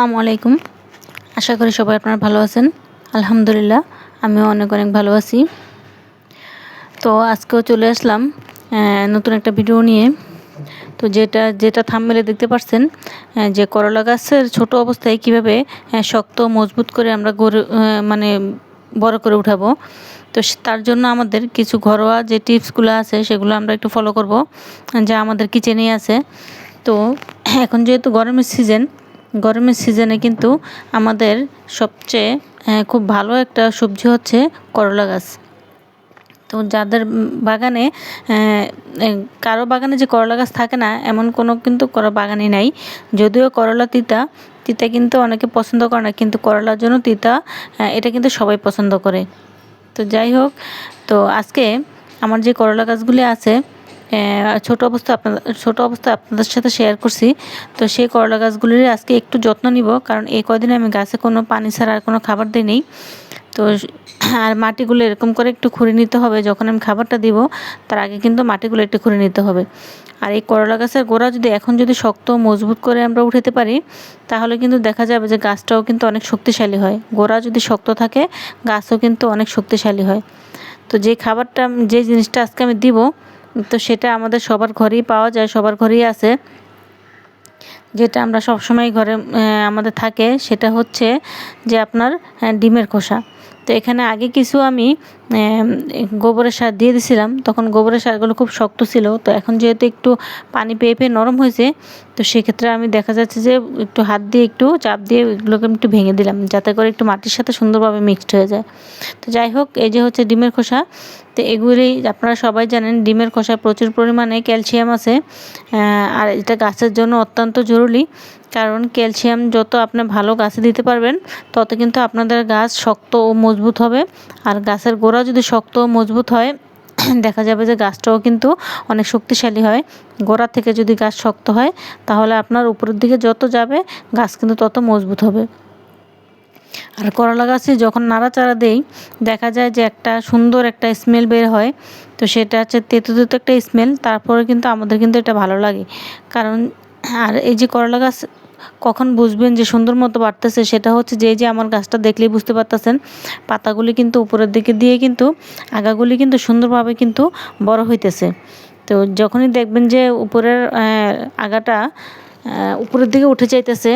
আসসালামু আলাইকুম। আশা করি সবাই আপনারা ভালো আছেন। আলহামদুলিল্লাহ, আমিও অনেক অনেক ভালো আছি। তো আজকেও চলে আসলাম নতুন একটা ভিডিও নিয়ে। তো যেটা যেটা থামমেলে দেখতে পাচ্ছেন যে করলা গাছের ছোট অবস্থায় কীভাবে শক্ত, মজবুত করে আমরা গড়ে মানে বড় করে উঠাবো। তো তার জন্য আমাদের কিছু ঘরোয়া যে টিপসগুলো আছে, সেগুলো আমরা একটু ফলো করব। যা আমাদের কিচেনেই আছে। তো এখন যেহেতু গরমের সিজন গরমের সিজনে কিন্তু আমাদের সবচেয়ে খুব ভালো একটা সবজি হচ্ছে করলা গাছ। তো যাদের বাগানে কারও বাগানে যে করলা গাছ থাকে না, এমন কোনো কিন্তু করো বাগানই নাই। যদিও করলা তিতা তিতা কিন্তু অনেকে পছন্দ করে না, কিন্তু করলার জন্য তিতা এটা কিন্তু সবাই পছন্দ করে। তো যাই হোক, তো আজকে আমার যে করলা গাছগুলি আছে ছোট অবস্থা আপনাদের ছোট অবস্থা আপনাদের সাথে শেয়ার করছি। তো সেই করলা গাছগুলির আজকে একটু যত্ন নিব, কারণ এই কদিনে আমি গাছে কোনো পানি ছাড়া আর কোনো খাবার দিই নেই। তো আর মাটিগুলো এরকম করে একটু খুঁড়ে নিতে হবে, যখন আমি খাবারটা দিব, তার আগে কিন্তু মাটিগুলো একটু খুঁড়ে নিতে হবে। আর এই করলা গাছের গোড়া যদি এখন যদি শক্ত মজবুত করে আমরা উঠাতে পারি, তাহলে কিন্তু দেখা যাবে যে গাছটাও কিন্তু অনেক শক্তিশালী হয়। গোড়া যদি শক্ত থাকে, গাছও কিন্তু অনেক শক্তিশালী হয়। তো যে খাবারটা, যে জিনিসটা আজকে আমি দিব তো সেটা আমাদের সবার ঘরেই পাওয়া যায়, সবার ঘরেই আছে। যেটা আমরা সবসময় ঘরে আমাদের থাকে, সেটা হচ্ছে যে আপনার ডিমের খোসা। তো এখানে আগে কিছু আমি গোবরের সার দিয়ে দিছিলাম। তখন গোবরের সারগুলো খুব শক্ত ছিল। তো এখন যেহেতু একটু পানি পেয়ে পেয়ে নরম হয়েছে, তো সেক্ষেত্রে আমি দেখা যাচ্ছে যে একটু হাত দিয়ে একটু চাপ দিয়ে এগুলোকে একটু ভেঙে দিলাম, যাতে করে একটু মাটির সাথে সুন্দরভাবে মিক্সড হয়ে যায়। তো যাই হোক, এই যে হচ্ছে ডিমের খোসা, তো এগুলি আপনারা সবাই জানেন, ডিমের খোসায় প্রচুর পরিমাণে ক্যালসিয়াম আছে। আর এটা গাছের জন্য অত্যন্ত জরুরি, কারণ ক্যালসিয়াম যত আপনি ভালো গাছে দিতে পারবেন, তত কিন্তু আপনাদের গাছ শক্ত ও মজবুত হবে। আর গাছের গোড়া যদি শক্ত মজবুত হয়, দেখা যাবে যে গাছটাও কিন্তু অনেক শক্তিশালী হয়। গোড়া থেকে যদি গাছ শক্ত হয়, তাহলে আপনার উপরের দিকে যত যাবে, গাছ কিন্তু তত মজবুত হবে। আর করলা গাছে যখন নাড়াচাড়া দেই, দেখা যায় যে একটা সুন্দর একটা স্মেল বের হয়। তো সেটা হচ্ছে তেতো তেতো একটা স্মেল তারপরে কিন্তু আমাদের কিন্তু এটা ভালো লাগে। কারণ, আর এই যে করলা গাছ কখন বুঝবেন যে সুন্দর মতো বাড়তেছে? সেটা হচ্ছে যে যে আমার গাছটা দেখলেই বুঝতে পারতেছেন, পাতাগুলি কিন্তু উপরের দিকে দিয়ে কিন্তু আগাগুলি কিন্তু সুন্দরভাবে কিন্তু বড় হইতেছে। তো যখনই দেখবেন যে উপরের আগাটা উপরের দিকে উঠে যাইতেছে,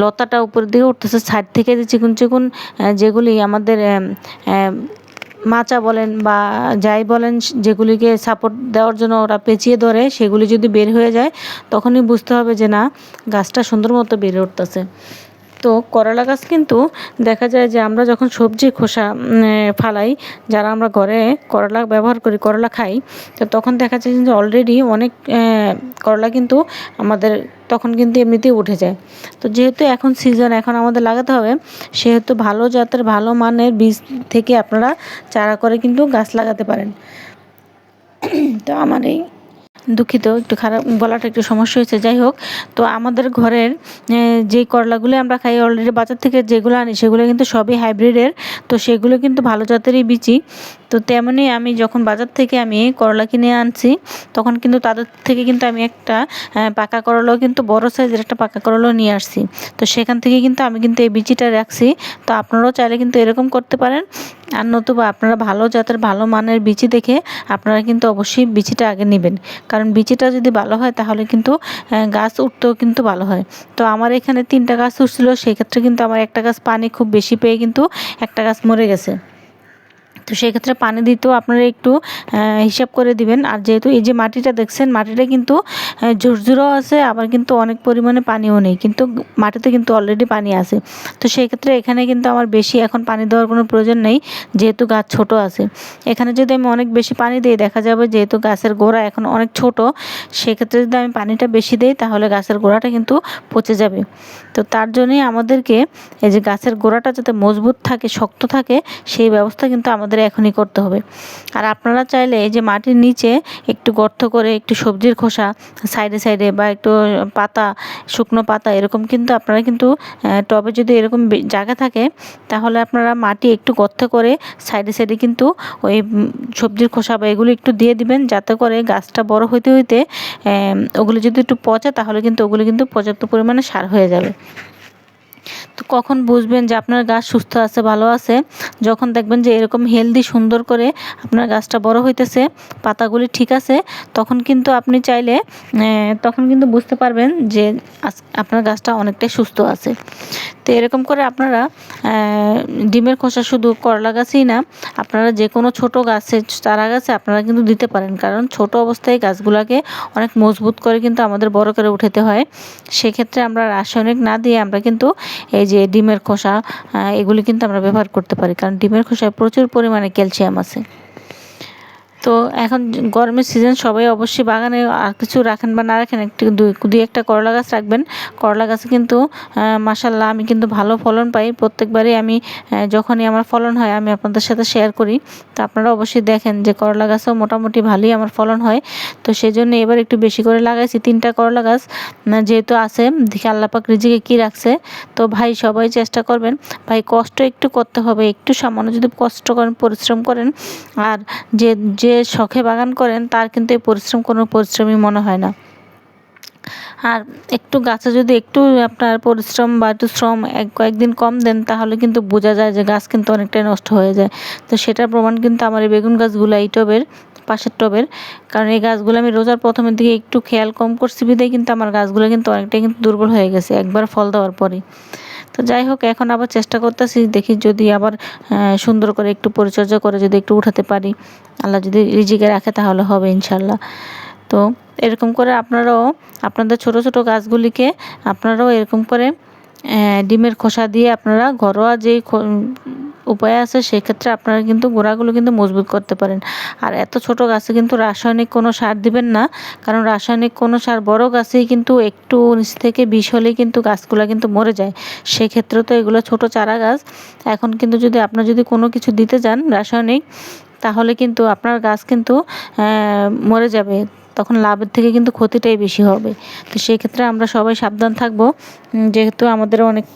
লতাটা উপরের দিকে উঠতেছে, সাইড থেকে যে চিকুন চিকুন যেগুলি আমাদের মাচা বলেন বা যাই বলেন, যেগুলিকে সাপোর্ট দেওয়ার জন্য ওরা পেঁচিয়ে ধরে, সেগুলি যদি বের হয়ে যায়, তখনই বুঝতে হবে যে না, গাছটা সুন্দর মতো বেড়ে উঠতেছে। তো করলা গাছ কিন্তু দেখা যায় যে আমরা যখন সবজি খোসা ফালাই, যারা আমরা ঘরে করলা ব্যবহার করি, করলা খাই, তো তখন দেখা যায় যে অলরেডি অনেক করলা কিন্তু আমাদের তখন কিন্তু এমনিতেই উঠে যায়। তো যেহেতু এখন সিজন এখন আমাদের লাগাতে হবে, সেহেতু ভালো জাতের, ভালো মানের বীজ থেকে আপনারা চারা করে কিন্তু গাছ লাগাতে পারেন। তো আমার এই দুঃখিত, একটু খারাপ গলাটা একটু সমস্যা হয়েছে, যাই হোক। তো আমাদের ঘরের যে করলাগুলো আমরা খাই অলরেডি বাজার থেকে যেগুলো আনি, সেগুলো কিন্তু সবই হাইব্রিডের তো সেগুলো কিন্তু ভালো জাতেরই বিচি। তো তেমনি আমি যখন বাজার থেকে আমি করলা কিনে আনছি, তখন কিন্তু তাদের থেকে কিন্তু আমি একটা পাকা করলাও কিন্তু বড় সাইজের একটা পাকা করলাও নিয়ে আসছি। তো সেখান থেকে কিন্তু আমি কিন্তু এই বিচিটা রাখছি। তো আপনারাও চাইলে কিন্তু এরকম করতে পারেন। আর নতুবা আপনারা ভালো জাতের, ভালো মানের বিচি দেখে আপনারা কিন্তু অবশ্যই বিচিটা আগে নেবেন। কারণ বিচিটা যদি ভালো হয়, তাহলে কিন্তু গাছ উঠতেও কিন্তু ভালো হয়। তো আমার এখানে তিনটা গাছ উঠছিল, সেক্ষেত্রে কিন্তু আমার একটা গাছ পানি খুব বেশি পেয়ে কিন্তু একটা গাছ মরে গেছে। তো সেক্ষেত্রে পানি দিতেও আপনারা একটু হিসাব করে দিবেন। আর যেহেতু এই যে মাটিটা দেখছেন মাটিটা কিন্তু আহ, ঝুরঝুরও আছে আবার কিন্তু অনেক পরিমাণে পানিও নেই। কিন্তু মাটিতে কিন্তু অলরেডি পানি আছে। তো সেই ক্ষেত্রে এখানে কিন্তু আমার বেশি এখন পানি দেওয়ার কোনো প্রয়োজন নেই যেহেতু গাছ ছোট আছে। এখানে যদি আমি অনেক বেশি পানি দিই দেখা যাবে যেহেতু গাছের গোড়া এখন অনেক ছোট সেক্ষেত্রে যদি আমি পানিটা বেশি দিই তাহলে গাছের গোড়াটা কিন্তু পচে যাবে। তো তার জন্যই আমাদেরকে এই যে গাছের গোড়াটা যাতে মজবুত থাকে শক্ত থাকে সেই ব্যবস্থা কিন্তু আমাদের এখনই করতে হবে। আর আপনারা চাইলে যে মাটির নিচে একটু গর্ত করে একটু সবজির খোসা, সাইডে সাইডে বা একটু পাতা, শুকনো পাতা এরকম কিন্তু আপনারা কিন্তু টবে যদি এরকম জায়গা থাকে, তাহলে আপনারা মাটি একটু গর্ত করে সাইডে সাইডে কিন্তু ওই সবজির খোসা বা এগুলো একটু দিয়ে দিবেন যাতে করে গাছটা বড় হইতে হইতে ওগুলো যদি একটু পচে তাহলে কিন্তু ওগুলো কিন্তু পর্যাপ্ত পরিমাণে সার হয়ে যাবে। তো কখন বুঝবেন যে আপনার গাছ সুস্থ আছে, ভালো আছে? যখন দেখবেন যে এরকম হেলদি সুন্দর করে আপনার গাছটা বড় হইতেছে, পাতাগুলি ঠিক আছে, তখন কিন্তু আপনি চাইলে তখন কিন্তু বুঝতে পারবেন যে আপনার গাছটা অনেকটাই সুস্থ আছে। তো এরকম করে আপনারা ডিমের খোসা শুধু করলা গাছেই না, আপনারা যে কোনো ছোট গাছে, চারা গাছে আপনারা কিন্তু দিতে পারেন। কারণ ছোট অবস্থায় গাছগুলোকে অনেক মজবুত করে কিন্তু আমাদের বড় করে উঠাতে হয়। সেক্ষেত্রে আমরা রাসায়নিক না দিয়ে আমরা কিন্তু এই যে ডিমের খোসা এগুলি কিন্তু আমরা ব্যবহার করতে পারি। কারণ ডিমের খোসায় প্রচুর পরিমাণে ক্যালসিয়াম আছে। তো এখন গরমের সিজন সবাই অবশ্যই বাগানে আর কিছু রাখেন বা না রাখেন, একটু দুই একটা করলা গাছ রাখবেন। করলা গাছে কিন্তু মাসাল্লাহ আমি কিন্তু ভালো ফলন পাই। প্রত্যেকবারই আমি যখনই আমার ফলন হয় আমি আপনাদের সাথে শেয়ার করি। তো আপনারা অবশ্যই দেখেন যে করলা গাছও মোটামুটি ভালোই আমার ফলন হয়। তো সেই জন্য এবার একটু বেশি করে লাগাইছি, তিনটা করলা গাছ। যেহেতু আছে, দেখি আল্লাপাক রিজিকে কী রাখছে। তো ভাই, সবাই চেষ্টা করবেন। ভাই, কষ্ট একটু করতে হবে। একটু সামান্য যদি কষ্ট করেন, পরিশ্রম করেন। আর যে যে শখে বাগান করেন, তার কিন্তু এই পরিশ্রম, কোনো পরিশ্রমই মনে হয় না। আর একটু গাছে যদি একটু আপনার পরিশ্রম বা একটু শ্রম এক কয়েকদিন কম দেন, তাহলে কিন্তু বোঝা যায় যে গাছ কিন্তু অনেকটাই নষ্ট হয়ে যায়। তো সেটার প্রমাণ কিন্তু আমার এই বেগুন গাছগুলো, এই টবের, পাশের টবের। কারণ এই গাছগুলো আমি রোজার প্রথমের দিকে একটু খেয়াল কম করছি বিদায় কিন্তু আমার গাছগুলো কিন্তু অনেকটাই কিন্তু দুর্বল হয়ে গেছে, একবার ফল দেওয়ার পরেই। তো যাই হোক, এখন আবার চেষ্টা করতেছি, দেখি যদি আবার সুন্দর করে একটু পরিচর্যা করে যদি একটু উঠাতে পারি। আল্লাহ যদি রিজিকে রাখে তাহলে হবে ইনশাল্লাহ। তো এরকম করে আপনারাও, আপনাদের ছোট ছোট গাছগুলিকে আপনারাও এরকম করে ডিমের খোসা দিয়ে আপনারা ঘরোয়া যেই উপায় আছে, সেক্ষেত্রে আপনারা কিন্তু গোড়াগুলো কিন্তু মজবুত করতে পারেন। আর এত ছোট গাছে কিন্তু রাসায়নিক কোনো সার দিবেন না, কারণ রাসায়নিক কোনো সার বড় গাছেই কিন্তু একটু নিচ থেকে বিষ হলেই কিন্তু গাছগুলো কিন্তু মরে যায়। সেক্ষেত্রে তো এগুলো ছোট চারা গাছ। এখন কিন্তু যদি আপনার যদি কোনো কিছু দিতে যান রাসায়নিক, তাহলে কিন্তু আপনার গাছ কিন্তু মরে যাবে। তখন লাভের থেকে কিন্তু ক্ষতিটাই বেশি হবে। তো সেই ক্ষেত্রে আমরা সবাই সাবধান থাকব। যেহেতু আমাদের অনেক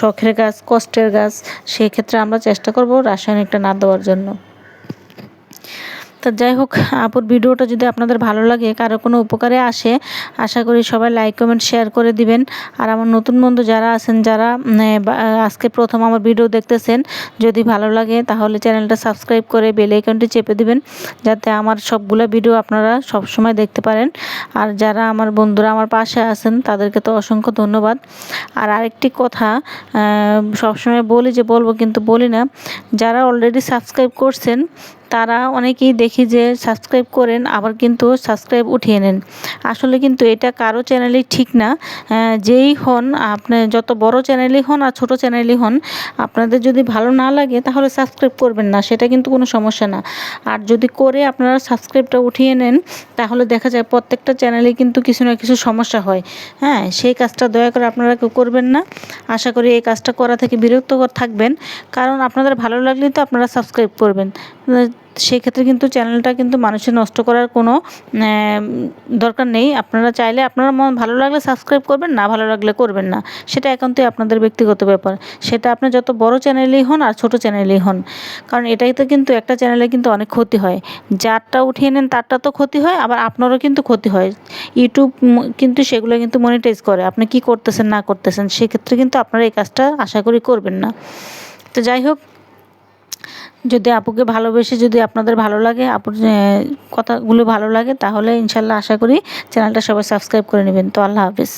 শখের গাছ, কষ্টের গাছ, সেক্ষেত্রে আমরা চেষ্টা করব রাসায়নিকটা না দেওয়ার জন্য। তা যাই হোক, আপুর ভিডিওটা যদি আপনাদের ভালো লাগে, কারও কোনো উপকারে আসে, আশা করি সবাই লাইক কমেন্ট শেয়ার করে দিবেন। আর আমার নতুন বন্ধু যারা আছেন, যারা আজকে প্রথম আমার ভিডিও দেখতেছেন, যদি ভালো লাগে তাহলে চ্যানেলটা সাবস্ক্রাইব করে বেল আইকনটি চেপে দিবেন, যাতে আমার সবগুলো ভিডিও আপনারা সব সময় দেখতে পারেন। আর যারা আমার বন্ধুরা আমার পাশে আছেন, তাদেরকে তো অসংখ্য ধন্যবাদ। আর আরেকটি কথা সবসময় বলি যে বলব কিন্তু বলি না, যারা অলরেডি সাবস্ক্রাইব করছেন তারা অনেকেই দেখি যে সাবস্ক্রাইব করেন, আবার কিন্তু সাবস্ক্রাইব উঠিয়ে নেন। আসলে কিন্তু এটা কারও চ্যানেলই ঠিক না। যেই হন আপনার যত বড় চ্যানেলই হন আর ছোট চ্যানেলই হন, আপনাদের যদি ভালো না লাগে, তাহলে সাবস্ক্রাইব করবেন না, সেটা কিন্তু কোনো সমস্যা না। আর যদি করে আপনারা সাবস্ক্রাইবটা উঠিয়ে নেন, তাহলে দেখা যায় প্রত্যেকটা চ্যানেলে কিন্তু কিছু না কিছু সমস্যা হয়। হ্যাঁ সেই কাজটা দয়া করে আপনারা কেউ করবেন না। আশা করি এই কাজটা করা থেকে বিরক্তকর থাকবেন। কারণ আপনাদের ভালো লাগলেই তো আপনারা সাবস্ক্রাইব করবেন। সেক্ষেত্রে কিন্তু চ্যানেলটা কিন্তু মানুষের নষ্ট করার কোনো দরকার নেই। আপনারা চাইলে আপনারা মন ভালো লাগলে সাবস্ক্রাইব করবেন, না ভালো লাগলে করবেন না। সেটা একান্তই আপনাদের ব্যক্তিগত ব্যাপার। সেটা আপনার যত বড় চ্যানেলেই হন আর ছোট চ্যানেলেই হন। কারণ এটাই তো কিন্তু একটা চ্যানেলে কিন্তু অনেক ক্ষতি হয়। যারটা উঠিয়ে নেন তারটা তো ক্ষতি হয়, আবার আপনারও কিন্তু ক্ষতি হয়। ইউটিউব কিন্তু সেগুলো কিন্তু মনিটাইজ করে। আপনি কি করতেছেন, না করতেছেন, সেক্ষেত্রে কিন্তু আপনারা এই কাজটা আশা করি করবেন না। তো যাই হোক যদি আপুকে ভালোবেসে যদি আপনাদের ভালো লাগে, আপুর কথাগুলো ভালো লাগে, তাহলে ইনশাল্লাহ আশা করি চ্যানেলটা সবাই সাবস্ক্রাইব করে নেবেন। তো আল্লাহ হাফিজ।